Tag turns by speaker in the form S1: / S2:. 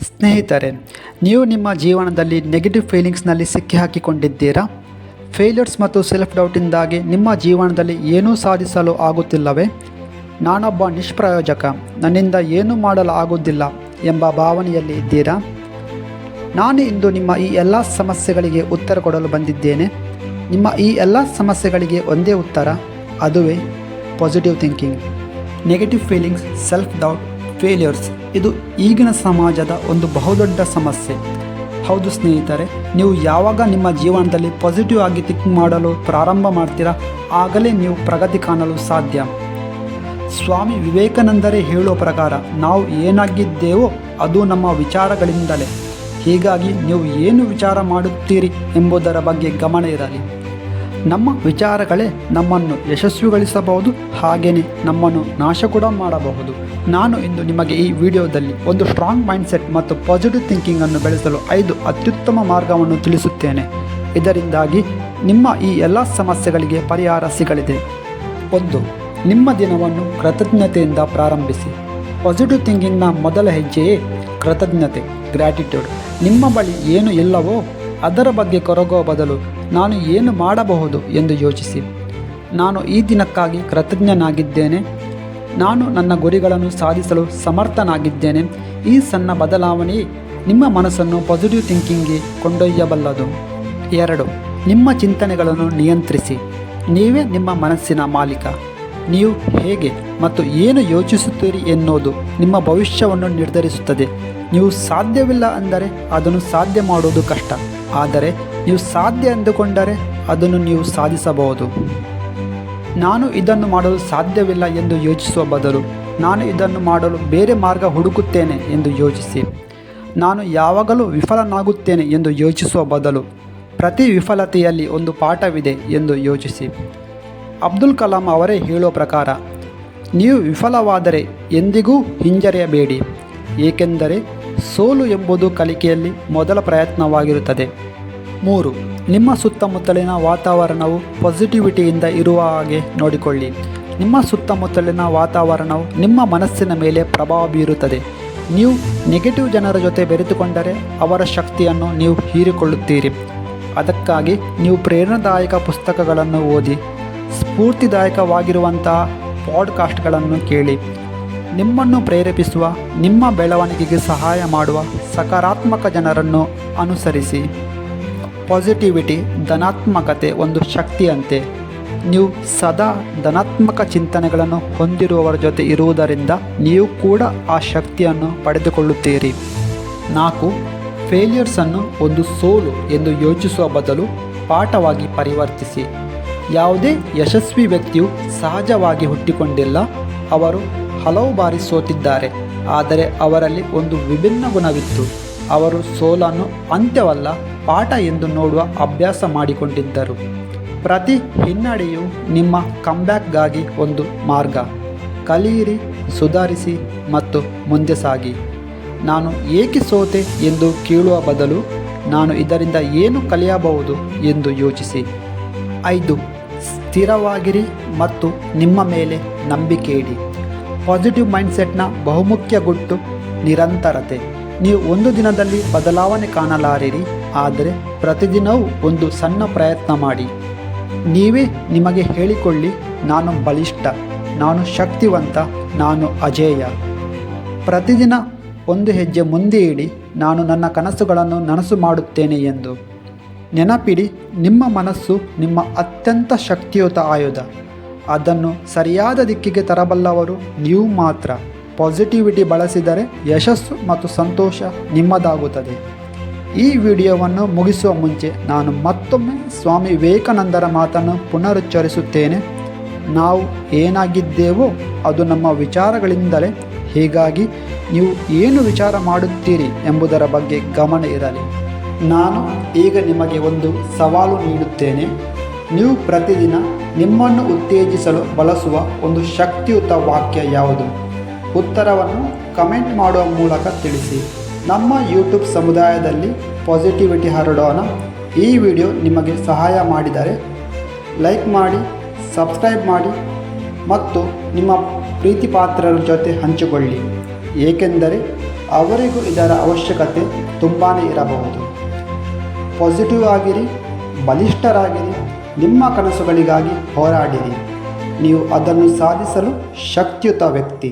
S1: ಸ್ನೇಹಿತರೆ, ನೀವು ನಿಮ್ಮ ಜೀವನದಲ್ಲಿ ನೆಗೆಟಿವ್ ಫೀಲಿಂಗ್ಸ್ನಲ್ಲಿ ಸಿಕ್ಕಿ ಹಾಕಿಕೊಂಡಿದ್ದೀರಾ ಫೇಲ್ಯೂರ್ಸ್ ಮತ್ತು ಸೆಲ್ಫ್ ಡೌಟಿಂದಾಗಿ ನಿಮ್ಮ ಜೀವನದಲ್ಲಿ ಏನೂ ಸಾಧಿಸಲು ಆಗುತ್ತಿಲ್ಲವೇ? ನಾನೊಬ್ಬ ನಿಷ್ಪ್ರಯೋಜಕ, ನನ್ನಿಂದ ಏನೂ ಮಾಡಲು ಆಗುವುದಿಲ್ಲ ಎಂಬ ಭಾವನೆಯಲ್ಲಿ ಇದ್ದೀರಾ? ನಾನು ಇಂದು ನಿಮ್ಮ ಈ ಎಲ್ಲ ಸಮಸ್ಯೆಗಳಿಗೆ ಉತ್ತರ ಕೊಡಲು ಬಂದಿದ್ದೇನೆ. ನಿಮ್ಮ ಈ ಎಲ್ಲ ಸಮಸ್ಯೆಗಳಿಗೆ ಒಂದೇ ಉತ್ತರ, ಅದುವೇ positive thinking negative feelings self doubt failures ಇದು ಈಗಿನ ಸಮಾಜದ ಒಂದು ಬಹುದೊಡ್ಡ ಸಮಸ್ಯೆ. ಹೌದು ಸ್ನೇಹಿತರೆ, ನೀವು ಯಾವಾಗ ನಿಮ್ಮ ಜೀವನದಲ್ಲಿ ಪಾಸಿಟಿವ್ ಆಗಿ ಥಿಂಕ್ ಮಾಡಲು ಪ್ರಾರಂಭ ಮಾಡ್ತೀರಾ, ಆಗಲೇ ನೀವು ಪ್ರಗತಿ ಕಾಣಲು ಸಾಧ್ಯ. ಸ್ವಾಮಿ ವಿವೇಕಾನಂದರೇ ಹೇಳುವ ಪ್ರಕಾರ, ನಾವು ಏನಾಗಿದ್ದೇವೋ ಅದು ನಮ್ಮ ವಿಚಾರಗಳಿಂದಲೇ. ಹೀಗಾಗಿ ನೀವು ಏನು ವಿಚಾರ ಮಾಡುತ್ತೀರಿ ಎಂಬುದರ ಬಗ್ಗೆ ಗಮನ ಇರಲಿ. ನಮ್ಮ ವಿಚಾರಗಳೇ ನಮ್ಮನ್ನು ಯಶಸ್ವಿಗೊಳಿಸಬಹುದು ಹಾಗೆಯೇ ನಮ್ಮನ್ನು ನಾಶ ಕೂಡ ಮಾಡಬಹುದು. ನಾನು ಇಂದು ನಿಮಗೆ ಈ ವಿಡಿಯೋದಲ್ಲಿ ಒಂದು ಸ್ಟ್ರಾಂಗ್ ಮೈಂಡ್ಸೆಟ್ ಮತ್ತು ಪಾಸಿಟಿವ್ ಥಿಂಕಿಂಗನ್ನು ಬೆಳೆಸಲು ಐದು ಅತ್ಯುತ್ತಮ ಮಾರ್ಗವನ್ನು ತಿಳಿಸುತ್ತೇನೆ. ಇದರಿಂದಾಗಿ ನಿಮ್ಮ ಈ ಎಲ್ಲ ಸಮಸ್ಯೆಗಳಿಗೆ ಪರಿಹಾರ ಸಿಗಲಿದೆ. ಒಂದು, ನಿಮ್ಮ ದಿನವನ್ನು ಕೃತಜ್ಞತೆಯಿಂದ ಪ್ರಾರಂಭಿಸಿ. ಪಾಸಿಟಿವ್ ಥಿಂಕಿಂಗ್ನ ಮೊದಲ ಹೆಜ್ಜೆಯೇ ಕೃತಜ್ಞತೆ ಗ್ರ್ಯಾಟಿಟ್ಯೂಡ್ ನಿಮ್ಮ ಬಳಿ ಏನು ಇಲ್ಲವೋ ಅದರ ಬಗ್ಗೆ ಕೊರಗುವ ಬದಲು ನಾನು ಏನು ಮಾಡಬಹುದು ಎಂದು ಯೋಚಿಸಿ. ನಾನು ಈ ದಿನಕ್ಕಾಗಿ ಕೃತಜ್ಞನಾಗಿದ್ದೇನೆ. ನಾನು ನನ್ನ ಗುರಿಗಳನ್ನು ಸಾಧಿಸಲು ಸಮರ್ಥನಾಗಿದ್ದೇನೆ. ಈ ಸಣ್ಣ ಬದಲಾವಣೆ ನಿಮ್ಮ ಮನಸ್ಸನ್ನು ಪಾಸಿಟಿವ್ ಥಿಂಕಿಂಗ್ಗೆ ಕೊಂಡೊಯ್ಯಬಲ್ಲದು. ಎರಡು, ನಿಮ್ಮ ಚಿಂತನೆಗಳನ್ನು ನಿಯಂತ್ರಿಸಿ. ನೀವೇ ನಿಮ್ಮ ಮನಸ್ಸಿನ ಮಾಲೀಕ. ನೀವು ಹೇಗೆ ಮತ್ತು ಏನು ಯೋಚಿಸುತ್ತೀರಿ ಎನ್ನುವುದು ನಿಮ್ಮ ಭವಿಷ್ಯವನ್ನು ನಿರ್ಧರಿಸುತ್ತದೆ. ನೀವು ಸಾಧ್ಯವಿಲ್ಲ ಅಂದರೆ ಅದನ್ನು ಸಾಧ್ಯ ಮಾಡುವುದು ಕಷ್ಟ. ಆದರೆ ನೀವು ಸಾಧ್ಯ ಎಂದುಕೊಂಡರೆ ಅದನ್ನು ನೀವು ಸಾಧಿಸಬಹುದು. ನಾನು ಇದನ್ನು ಮಾಡಲು ಸಾಧ್ಯವಿಲ್ಲ ಎಂದು ಯೋಚಿಸುವ ಬದಲು ನಾನು ಇದನ್ನು ಮಾಡಲು ಬೇರೆ ಮಾರ್ಗ ಹುಡುಕುತ್ತೇನೆ ಎಂದು ಯೋಚಿಸಿ. ನಾನು ಯಾವಾಗಲೂ ವಿಫಲನಾಗುತ್ತೇನೆ ಎಂದು ಯೋಚಿಸುವ ಬದಲು ಪ್ರತಿ ವಿಫಲತೆಯಲ್ಲಿ ಒಂದು ಪಾಠವಿದೆ ಎಂದು ಯೋಚಿಸಿ. ಅಬ್ದುಲ್ ಕಲಾಂ ಅವರೇ ಹೇಳುವ ಪ್ರಕಾರ, ನೀವು ವಿಫಲವಾದರೆ ಎಂದಿಗೂ ಹಿಂಜರಿಯಬೇಡಿ, ಏಕೆಂದರೆ ಸೋಲು ಎಂಬುದು ಕಲಿಕೆಯಲ್ಲಿ ಮೊದಲ ಪ್ರಯತ್ನವಾಗಿರುತ್ತದೆ. ಮೂರು, ನಿಮ್ಮ ಸುತ್ತಮುತ್ತಲಿನ ವಾತಾವರಣವು ಪಾಸಿಟಿವಿಟಿಯಿಂದ ಇರುವ ಹಾಗೆ ನೋಡಿಕೊಳ್ಳಿ. ನಿಮ್ಮ ಸುತ್ತಮುತ್ತಲಿನ ವಾತಾವರಣವು ನಿಮ್ಮ ಮನಸ್ಸಿನ ಮೇಲೆ ಪ್ರಭಾವ ಬೀರುತ್ತದೆ. ನೀವು ನೆಗೆಟಿವ್ ಜನರ ಜೊತೆ ಬೆರೆತುಕೊಂಡರೆ ಅವರ ಶಕ್ತಿಯನ್ನು ನೀವು ಹೀರಿಕೊಳ್ಳುತ್ತೀರಿ. ಅದಕ್ಕಾಗಿ ನೀವು ಪ್ರೇರಣಾದಾಯಕ ಪುಸ್ತಕಗಳನ್ನು ಓದಿ, ಸ್ಫೂರ್ತಿದಾಯಕವಾಗಿರುವಂತಹ ಪಾಡ್ಕಾಸ್ಟ್ಗಳನ್ನು ಕೇಳಿ. ನಿಮ್ಮನ್ನು ಪ್ರೇರೇಪಿಸುವ, ನಿಮ್ಮ ಬೆಳವಣಿಗೆಗೆ ಸಹಾಯ ಮಾಡುವ ಸಕಾರಾತ್ಮಕ ಜನರನ್ನು ಅನುಸರಿಸಿ. ಪಾಸಿಟಿವಿಟಿ ಧನಾತ್ಮಕತೆ ಒಂದು ಶಕ್ತಿಯಂತೆ. ನೀವು ಸದಾ ಧನಾತ್ಮಕ ಚಿಂತನೆಗಳನ್ನು ಹೊಂದಿರುವವರ ಜೊತೆ ಇರುವುದರಿಂದ ನೀವು ಕೂಡ ಆ ಶಕ್ತಿಯನ್ನು ಪಡೆದುಕೊಳ್ಳುತ್ತೀರಿ. ನಾಲ್ಕು ಫೇಲಿಯರ್ಸನ್ನು ಒಂದು ಸೋಲು ಎಂದು ಯೋಚಿಸುವ ಬದಲು ಪಾಠವಾಗಿ ಪರಿವರ್ತಿಸಿ. ಯಾವುದೇ ಯಶಸ್ವಿ ವ್ಯಕ್ತಿಯು ಸಹಜವಾಗಿ ಹುಟ್ಟಿಕೊಂಡಿಲ್ಲ, ಅವರು ಹಲವು ಬಾರಿ ಸೋತಿದ್ದಾರೆ, ಆದರೆ ಅವರಲ್ಲಿ ಒಂದು ವಿಭಿನ್ನ ಗುಣವಿತ್ತು. ಅವರು ಸೋಲನ್ನು ಅಂತ್ಯವಲ್ಲ, ಪಾಠ ಎಂದು ನೋಡುವ ಅಭ್ಯಾಸ ಮಾಡಿಕೊಂಡಿದ್ದರು. ಪ್ರತಿ ಹಿನ್ನಡೆಯು ನಿಮ್ಮ ಕಂಬ್ಯಾಕ್ಗಾಗಿ ಒಂದು ಮಾರ್ಗ. ಕಲಿಯಿರಿ, ಸುಧಾರಿಸಿ ಮತ್ತು ಮುಂದೆ ಸಾಗಿ. ನಾನು ಏಕೆ ಸೋತೆ ಎಂದು ಕೇಳುವ ಬದಲು ನಾನು ಇದರಿಂದ ಏನು ಕಲಿಯಬಹುದು ಎಂದು ಯೋಚಿಸಿ. ಐದು, ಸ್ಥಿರವಾಗಿರಿ ಮತ್ತು ನಿಮ್ಮ ಮೇಲೆ ನಂಬಿಕೆ ಇಡಿ. ಪಾಸಿಟಿವ್ ಮೈಂಡ್ಸೆಟ್ನ ಬಹುಮುಖ್ಯ ಗುಟ್ಟು ನಿರಂತರತೆ. ನೀವು ಒಂದು ದಿನದಲ್ಲಿ ಬದಲಾವಣೆ ಕಾಣಲಾರಿರಿ, ಆದರೆ ಪ್ರತಿದಿನವೂ ಒಂದು ಸಣ್ಣ ಪ್ರಯತ್ನ ಮಾಡಿ. ನೀವೇ ನಿಮಗೆ ಹೇಳಿಕೊಳ್ಳಿ, ನಾನು ಬಲಿಷ್ಠ, ನಾನು ಶಕ್ತಿವಂತ, ನಾನು ಅಜೇಯ. ಪ್ರತಿದಿನ ಒಂದು ಹೆಜ್ಜೆ ಮುಂದೆ ಇಡಿ, ನಾನು ನನ್ನ ಕನಸುಗಳನ್ನು ನನಸು ಮಾಡುತ್ತೇನೆ ಎಂದು. ನೆನಪಿಡಿ, ನಿಮ್ಮ ಮನಸ್ಸು ನಿಮ್ಮ ಅತ್ಯಂತ ಶಕ್ತಿಯುತ ಆಯುಧ. ಅದನ್ನು ಸರಿಯಾದ ದಿಕ್ಕಿಗೆ ತರಬಲ್ಲವರು ನೀವು ಮಾತ್ರ. ಪಾಸಿಟಿವಿಟಿ ಬಳಸಿದರೆ ಯಶಸ್ಸು ಮತ್ತು ಸಂತೋಷ ನಿಮ್ಮದಾಗುತ್ತದೆ. ಈ ವಿಡಿಯೋವನ್ನು ಮುಗಿಸುವ ಮುಂಚೆ ನಾನು ಮತ್ತೊಮ್ಮೆ ಸ್ವಾಮಿ ವಿವೇಕಾನಂದರ ಮಾತನ್ನು ಪುನರುಚ್ಚರಿಸುತ್ತೇನೆ. ನಾವು ಏನಾಗಿದ್ದೇವೋ ಅದು ನಮ್ಮ ವಿಚಾರಗಳಿಂದಲೇ. ಹೀಗಾಗಿ ನೀವು ಏನು ವಿಚಾರ ಮಾಡುತ್ತೀರಿ ಎಂಬುದರ ಬಗ್ಗೆ ಗಮನ ಇರಲಿ. ನಾನು ಈಗ ನಿಮಗೆ ಒಂದು ಸವಾಲು ನೀಡುತ್ತೇನೆ. ನೀವು ಪ್ರತಿದಿನ ನಿಮ್ಮನ್ನು ಉತ್ತೇಜಿಸಲು ಬಳಸುವ ಒಂದು ಶಕ್ತಿಯುತ ವಾಕ್ಯ ಯಾವುದು? ಉತ್ತರವನ್ನು ಕಮೆಂಟ್ ಮಾಡುವ ಮೂಲಕ ತಿಳಿಸಿ. ನಮ್ಮ ಯೂಟ್ಯೂಬ್ ಸಮುದಾಯದಲ್ಲಿ ಪಾಸಿಟಿವಿಟಿ ಹರಡೋಣ. ಈ ವಿಡಿಯೋ ನಿಮಗೆ ಸಹಾಯ ಮಾಡಿದರೆ ಲೈಕ್ ಮಾಡಿ, ಸಬ್ಸ್ಕ್ರೈಬ್ ಮಾಡಿ ಮತ್ತು ನಿಮ್ಮ ಪ್ರೀತಿಪಾತ್ರರ ಜೊತೆ ಹಂಚಿಕೊಳ್ಳಿ. ಏಕೆಂದರೆ ಅವರಿಗೂ ಇದರ ಅವಶ್ಯಕತೆ ತುಂಬಾ ಇರಬಹುದು. ಪಾಸಿಟಿವ್ ಆಗಿರಿ, ಬಲಿಷ್ಠರಾಗಿರಿ, ನಿಮ್ಮ ಕನಸುಗಳಿಗಾಗಿ ಹೋರಾಡಿರಿ. ನೀವು ಅದನ್ನು ಸಾಧಿಸಲು ಶಕ್ತಿಯುತ ವ್ಯಕ್ತಿ.